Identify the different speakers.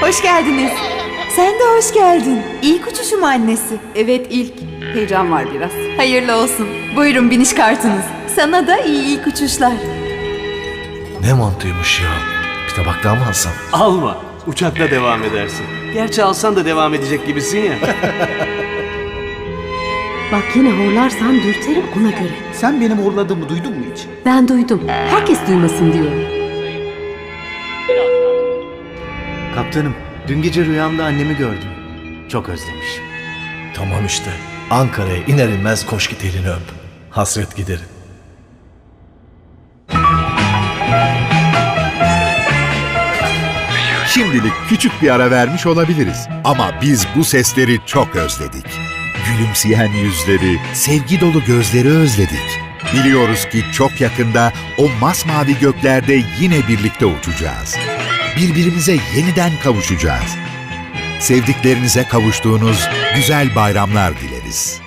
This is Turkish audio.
Speaker 1: Hoş geldiniz. Sen de hoş geldin. İlk uçuşum annesi.
Speaker 2: Evet ilk. Heyecan var biraz.
Speaker 1: Hayırlı olsun. Buyurun biniş kartınız. Sana da iyi ilk uçuşlar.
Speaker 3: Ne mantıymış ya. Bir tabak daha mı alsam?
Speaker 4: Alma. Uçakta devam edersin. Gerçi alsan da devam edecek gibisin ya.
Speaker 5: Bak yine horlarsan dürterim ona göre.
Speaker 6: Sen benim horladığımı duydun mu hiç?
Speaker 5: Ben duydum. Herkes duymasın diyorum.
Speaker 6: Kaptanım, dün gece rüyamda annemi gördüm. Çok özlemişim.
Speaker 3: Tamam işte. Ankara'ya iner inmez koş git elini öp. Hasret giderin.
Speaker 7: Şimdilik küçük bir ara vermiş olabiliriz. Ama biz bu sesleri çok özledik. Gülümseyen yüzleri, sevgi dolu gözleri özledik. Biliyoruz ki çok yakında o masmavi göklerde yine birlikte uçacağız. Birbirimize yeniden kavuşacağız. Sevdiklerinize kavuştuğunuz güzel bayramlar dileriz.